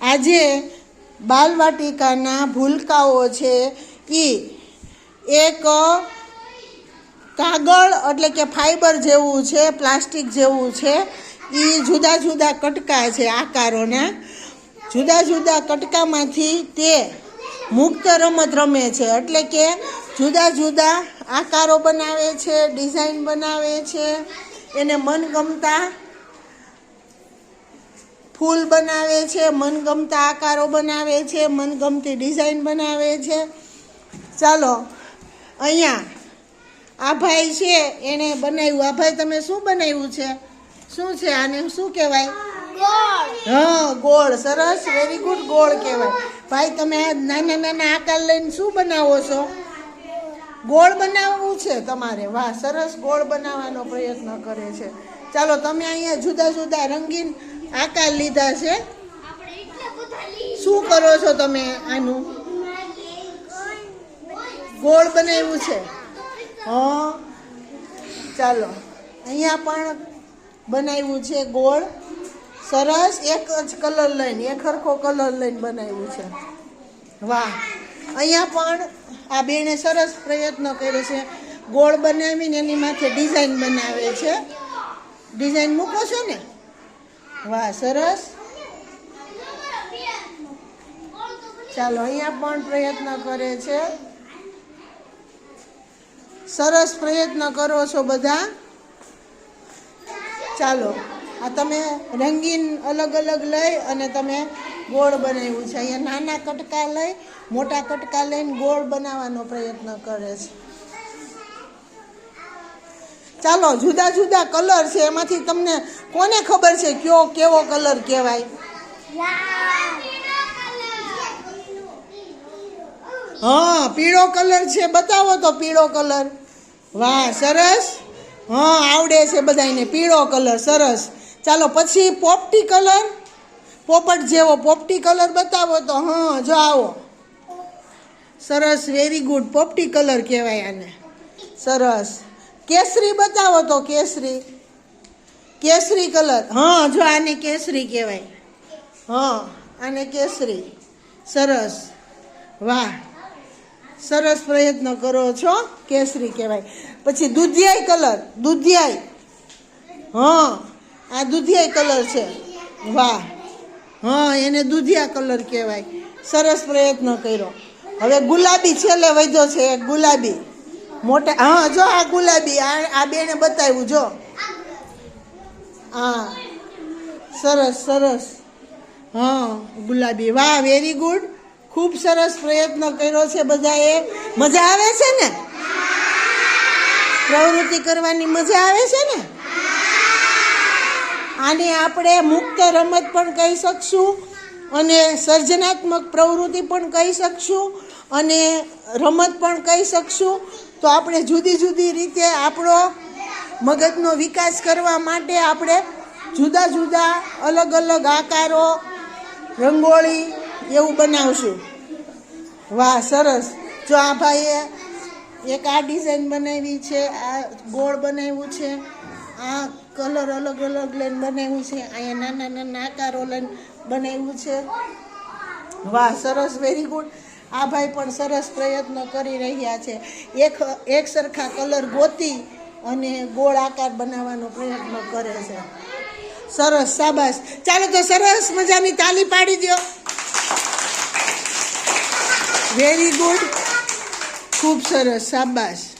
આજે બાલવાટિકાના ભૂલકાઓ છે એ એક કાગળ એટલે કે ફાઈબર જેવું છે, પ્લાસ્ટિક જેવું છે એ જુદા જુદા કટકા છે આકારોના જુદા જુદા કટકામાંથી તે મુક્ત રમત રમે છે એટલે કે જુદા જુદા આકારો બનાવે છે, ડિઝાઇન બનાવે છે, એને મનગમતા ફૂલ બનાવે છે, મનગમતા આકારો બનાવે છે, મનગમતી ડિઝાઇન બનાવે છે. ચાલો, અહીંયા આ ભાઈ છે એણે બનાવ્યું. આ ભાઈ તમે શું બનાવ્યું છે? શું છે આને શું કહેવાય? હા, ગોળ. સરસ વેરી ગુડ ગોળ કહેવાય. ભાઈ, તમે આ નાના નાના આકાર લઈને શું બનાવો છો? ગોળ બનાવવું છે તમારે. વાહ, સરસ ગોળ બનાવવાનો પ્રયત્ન કરે છે. ચાલો, તમે અહીંયા જુદા જુદા રંગીન આકાર લીધા છે? શું કરો છો તમે આનું? ગોળ બનાવ્યું છે? હા. ચાલો. અહીંયા પણ બનાવ્યું છે ગોળ. સરસ. એક જ કલર લઈને એક સરખો કલર લઈને બનાવ્યું છે. વાહ. અહીંયા પણ આ બેને સરસ પ્રયત્ન કર્યો છે. ગોળ બનાવીને એની માથે ડિઝાઇન બનાવે છે. ડિઝાઇન મૂકો છો ને? વાહ, સરસ. ચાલો, અહીંયા પણ પ્રયત્ન કરે છે. સરસ પ્રયત્ન કરો છો બધા. ચાલો, આ તમે રંગીન અલગ અલગ લઈ અને તમે ગોળ બનાવ્યું છે. અહીંયા નાના કટકા લઈ, મોટા કટકા લઈને ગોળ બનાવવાનો પ્રયત્ન કરે છે. ચાલો, જુદા જુદા કલર છે, એમાંથી તમને કોને ખબર છે કયો, કેવો કલર કહેવાય? હા, પીળો કલર છે, બતાવો તો પીળો કલર. વાહ, સરસ. હા, આવડે છે બધાને પીળો કલર, સરસ. ચાલો, પછી પોપટી કલર. પોપટ જેવો, પોપટી કલર બતાવો તો, હા, જો આવો. સરસ વેરી ગુડ પોપટી કલર કહેવાય આને. સરસ. કેસરી બતાવો તો કેસરી. કેસરી કલર. હા, જો આને કેસરી કહેવાય. હા, આને કેસરી. સરસ. વાહ. સરસ પ્રયત્ન કરો છો. કેસરી કહેવાય. પછી દૂધિયાઈ કલર. દૂધિયાઈ. હા, આ દૂધિયાઈ કલર છે. વાહ. હા, એને દૂધિયા કલર કહેવાય. સરસ પ્રયત્ન કર્યો. હવે ગુલાબી છેલ્લે વધ્યો છે એક ગુલાબી. મોટા હા, જો આ ગુલાબી, આ આ બેને બતાવ્યું, જો. હા. સરસ સરસ. હા, ગુલાબી. વાહ વેરી ગુડ ખૂબ સરસ પ્રયત્ન કર્યો છે બધાએ. મજા આવે છે ને? પ્રવૃત્તિ કરવાની મજા આવે છે ને? આને આપણે મુક્ત રમત પણ કહી શકશું અને સર્જનાત્મક પ્રવૃત્તિ પણ કહી શકશું અને રમત પણ કહી શકશું. તો આપણે જુદી જુદી રીતે આપણો મગજનો વિકાસ કરવા માટે આપણે જુદા જુદા અલગ અલગ આકારો, રંગોળી એવું બનાવશું. વાહ, સરસ. જો આ ભાઈએ એક આ ડિઝાઇન બનાવી છે, આ ગોળ બનાવ્યું છે, આ કલર અલગ અલગ લઈને બનાવ્યું છે, અહીંયા નાના નાના આકારો લઈને બનાવ્યું છે. વાહ, સરસ વેરી ગુડ આ ભાઈ પણ સરસ પ્રયત્ન કરી રહ્યા છે. એક એક સરખા કલર ગોતી અને ગોળ આકાર બનાવવાનો પ્રયત્ન કરે છે. સરસ સાબાસ ચાલો તો સરસ મજાની તાલી પાડી દો વેરી ગુડ ખૂબ સરસ, શાબાશ.